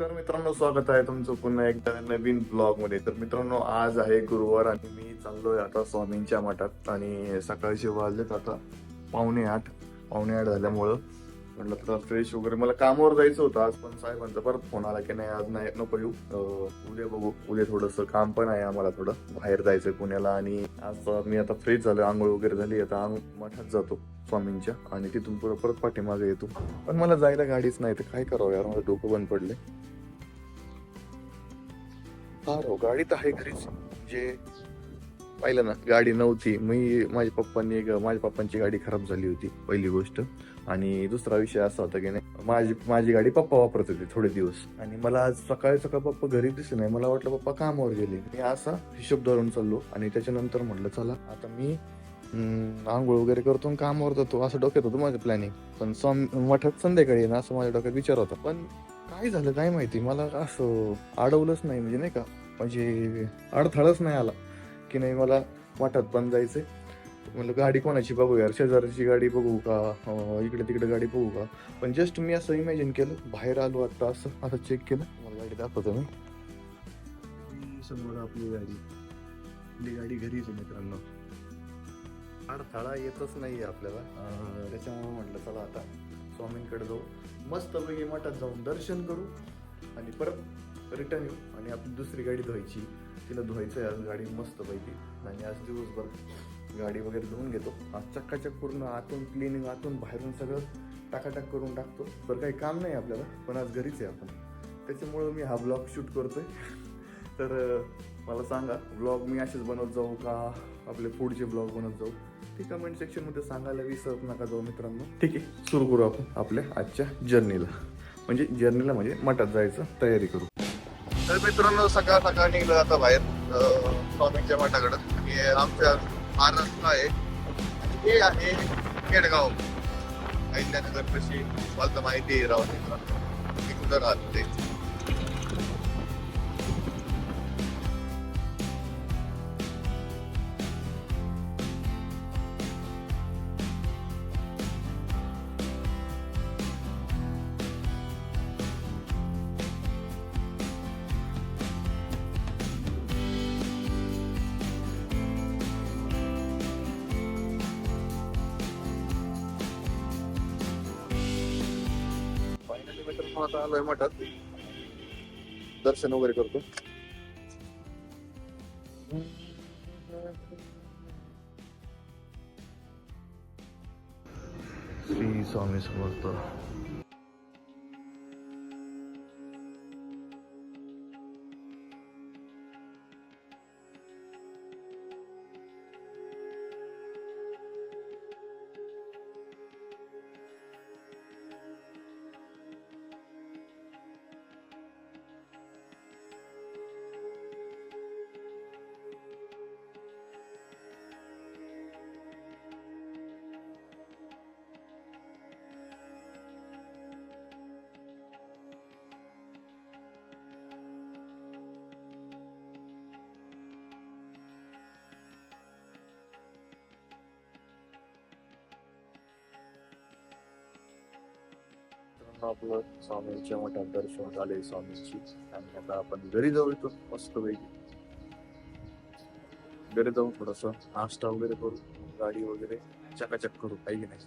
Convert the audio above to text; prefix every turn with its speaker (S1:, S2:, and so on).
S1: नमस्कार मित्रांनो स्वागत आहे तुमचं पुन्हा एकदा नवीन ब्लॉगमध्ये तर मित्रांनो आज आहे गुरुवार आणि मी चाललोय आता स्वामींच्या मठात आणि सकाळचे वाजलेत आता पावणे आठ पावणे आठ झाल्यामुळं. म्हटलं तर फ्रेश वगैरे. मला कामावर जायचं होतं आज पण साहेबांचा परत फोन आला की नाही आज नाही नको येऊ. उद्या बघू. उद्या थोडंसं काम पण आहे आम्हाला थोडं. बाहेर जायचं पुण्याला आणि आज मी आता फ्रेश झालो आंघोळ वगैरे झाली. आता मठात जातो स्वामींच्या आणि तिथून पुढे परत पाठीमागे येतो. पण मला जायला गाडीच नाही तर काय करावं यार? मला डोकं बंद पडले फार हो गाडी तर आहे घरीच. जे पाहिलं ना गाडी नव्हती. मी माझ्या पप्पांनी एक माझ्या पप्पांची गाडी खराब झाली होती पहिली गोष्ट. आणि दुसरा विषय असा होता की नाही माझी माझी गाडी पप्पा वापरत होते थोडे दिवस. आणि मला आज सकाळी सकाळ पप्पा घरी दिसले नाही. मला वाटलं पप्पा कामावर गेले. मी असा हिशोब धरून चाललो आणि त्याच्यानंतर म्हटलं चला आता मी आंघोळ वगैरे करतो आणि कामावर जातो. असं डोक्यात होतं माझं प्लॅनिंग पण स्वामी मठात संध्याकाळी ना असं माझ्या डोक्यात विचार होता. पण काय झालं? काय माहिती? मला असं अडवलंच नाही म्हणजे नाही का? म्हणजे अडथळाच नाही आला. की नाही मला मठात पण जायचंय. म्हणलं गाडी कोणाची बघू यार? शेजारची गाडी बघू का? इकडे तिकडे गाडी बघू का? पण जस्ट मी असं इमॅजिन केलं बाहेर आलो आता असं असं चेक केलं. मला गाडी दाखवतो मी. समोर आपली गाडी. आपली गाडी घरीच आहे मित्रांनो. अडथळा येतच नाही आपल्याला. त्याच्यामुळे म्हटलं चला आता. स्वामींकडे जाऊ. मस्त पैकी मठात जाऊन दर्शन करू. आणि परत रिटर्न येऊ. आणि आपली दुसरी गाडी धुवायची. तिला धुवायचं आहे आज गाडी मस्त पैकी आणि आज दिवसभर गाडी वगैरे धुवून घेतो. आज चक्काचक पूर्ण आतून क्लिनिंग आतून बाहेरून सगळं टाकाटाक करून टाकतो. तर काही काम नाही आपल्याला पण आज घरीच आहे आपण. त्याच्यामुळं मी हा ब्लॉग शूट करतोय. तर मला सांगा ब्लॉग मी असेच बनवत जाऊ का? आपले पुढचे ब्लॉग बनवत जाऊ? ते कमेंट सेक्शनमध्ये सांगायला विसरत नका जाऊ मित्रांनो. ठीक आहे. सुरू करू आपण आपल्या आजच्या जर्नीला म्हणजे जर्नीला म्हणजे मठात जायचं तयारी करू. तर मित्रांनो सकाळ सकाळ निघलं आता बाहेर स्वामींच्या मठाकडं. आणि आमच्या महाराष्ट्र आहे. हे आहे केडगाव अहिल्यानगर कशी मला तर माहिती आहे राव मित्रांनो. राहतो ते आता आलोय मठात. दर्शन वगैरे करतो. श्री स्वामी समर्थ. आपलं स्वामींच्या मठात दर्शन झाले स्वामींची. आणि आता आपण घरी जाऊ येतो मस्त पैकी. घरी जाऊन थोडस नाश्ता वगैरे करू गाडी वगैरे चकाचक करू काही नाही.